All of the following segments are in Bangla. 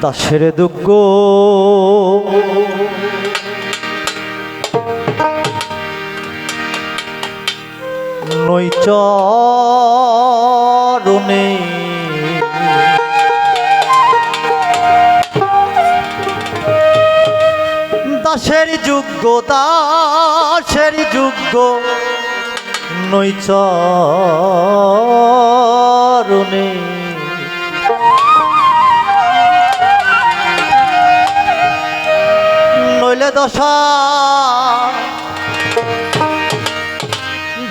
দাসের দুঃখ। নৈচরণে দাসের যোগ্য দাসের যোগ্য। নৈচরণে দশা।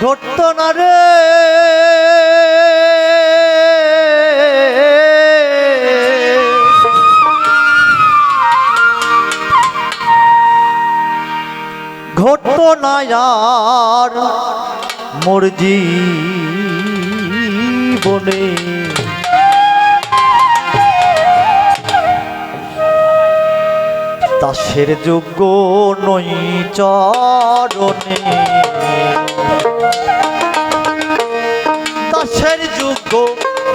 ঘটত না রে। ঘটত না আর মোর জীবনে। দাসের যোগ্য নই চরণে। দাসের যোগ্য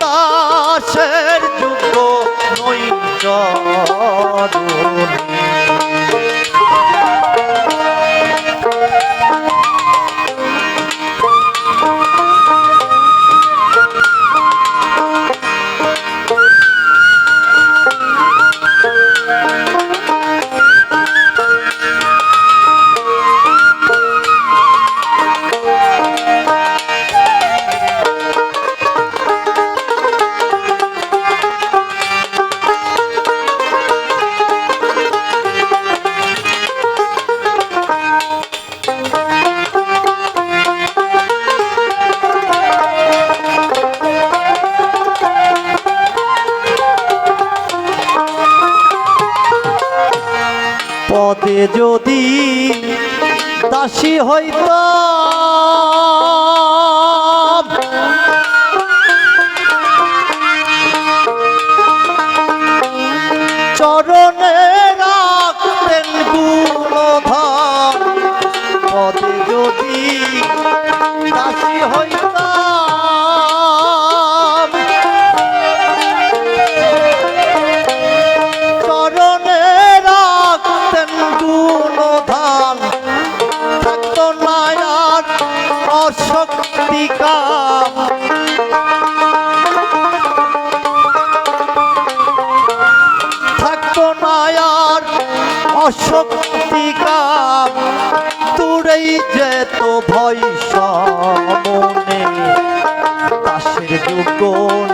দাসের যোগ্য নই চরণে। যদি দাসী হইত চরণে অশক্তিকাম দূরেই যেত ভয় মনে দাসের যুগ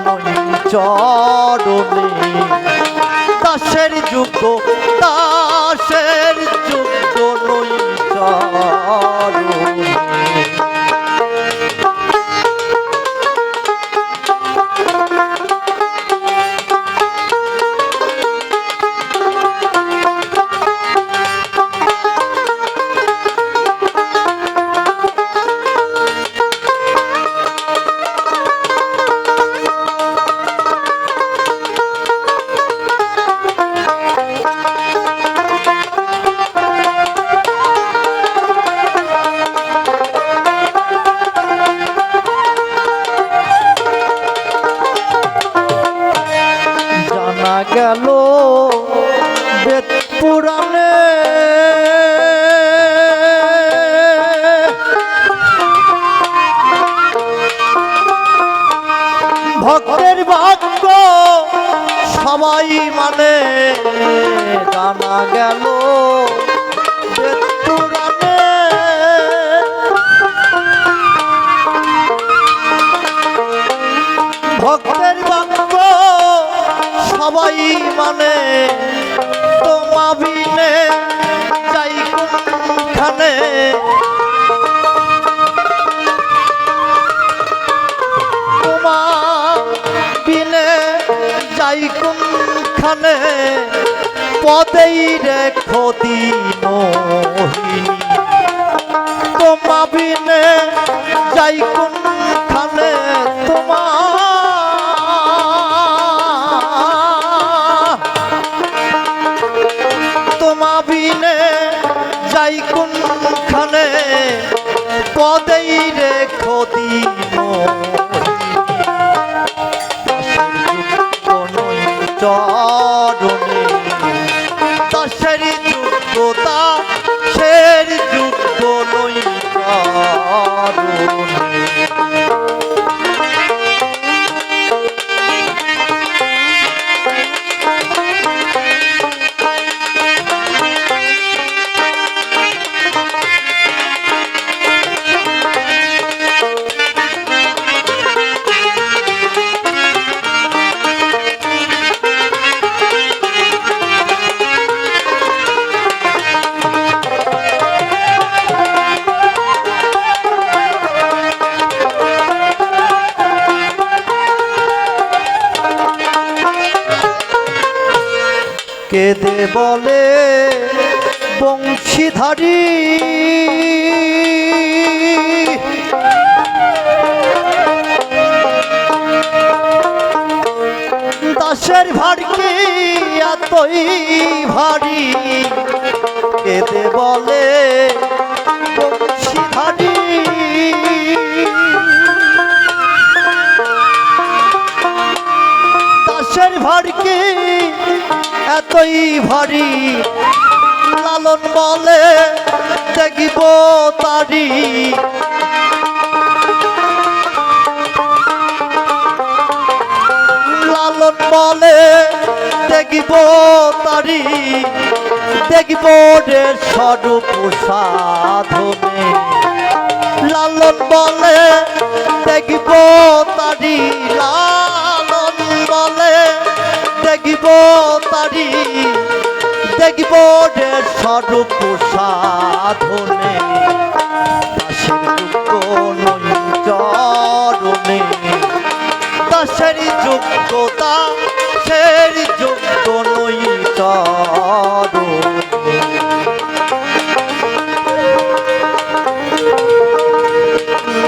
নই চরণে। দাসের যুগ গেল বেদ পুরাণে। ভক্তের ভাগ্য সবাই মানে জানা গেল সবাই মানে তোমা বিনে যাই কোনখানে? তোমা বিনে যাই কোনখানে? পদেই রেখো দিন তোমা বিনে যাই কোনখানে? কেঁদে বলে বংশীধারী দাসের ভারকে এতই ভারী। কেদে বলে ভারী লালন বলে দেখিব তারি। লালন বলে দেখিব তারি। দেখিব রে স্বরূপ সাধনে। লালন বলে দেখিব রে স্বরূপ সাধনে। দাসের দুঃখ নই চরণে। দাসের যোগ্যতা সের যোগ্য নই চরণে।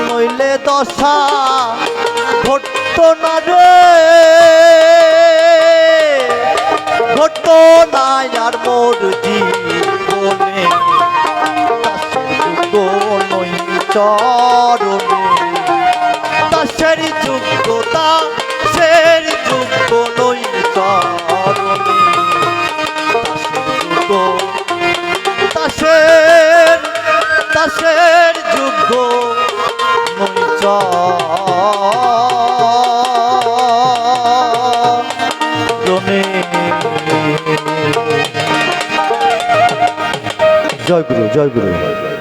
নইলে দশা ঘটত না রে। ঘটত না আর মোর জীবনে নই চরণে। দাসের যোগ্যতা সের যোগ্য নই চরণে। দাসের দাসের যোগ্য Jai Guru, Jai Guru.